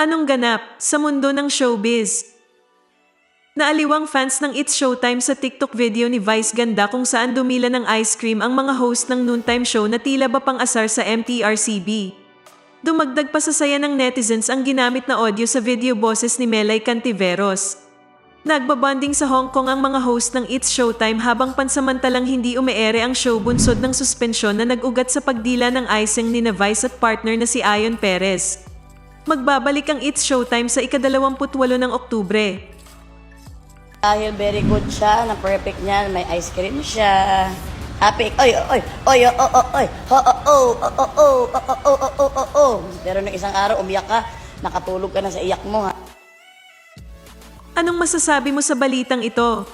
Anong ganap sa mundo ng showbiz? Naaliwang fans ng It's Showtime sa TikTok video ni Vice Ganda kung saan dumila ng ice cream ang mga host ng noontime show na tila ba pang asar sa MTRCB. Dumagdag pa sa saya ng netizens ang ginamit na audio sa video boses ni Melay Cantiveros. Nagbabanding sa Hong Kong ang mga host ng It's Showtime habang pansamantalang hindi umeere ang show bunsod ng suspensyon na nag-ugat sa pagdila ng icing ni na Vice at partner na si Ayon Perez. Magbabalik ang It's Showtime sa ikadalawamputwalo ng Oktubre. Dahil very good siya, na perfect niya, may ice cream siya. Happy, oy, oy, oy, oy, oy, oy, ho, oh, oh, oh, oh, oh, oh, oh, oh, oh, oh, oh. Pero nung isang araw, umiyak ka, nakatulog ka na sa iyak mo, ha? Anong masasabi mo sa balitang ito?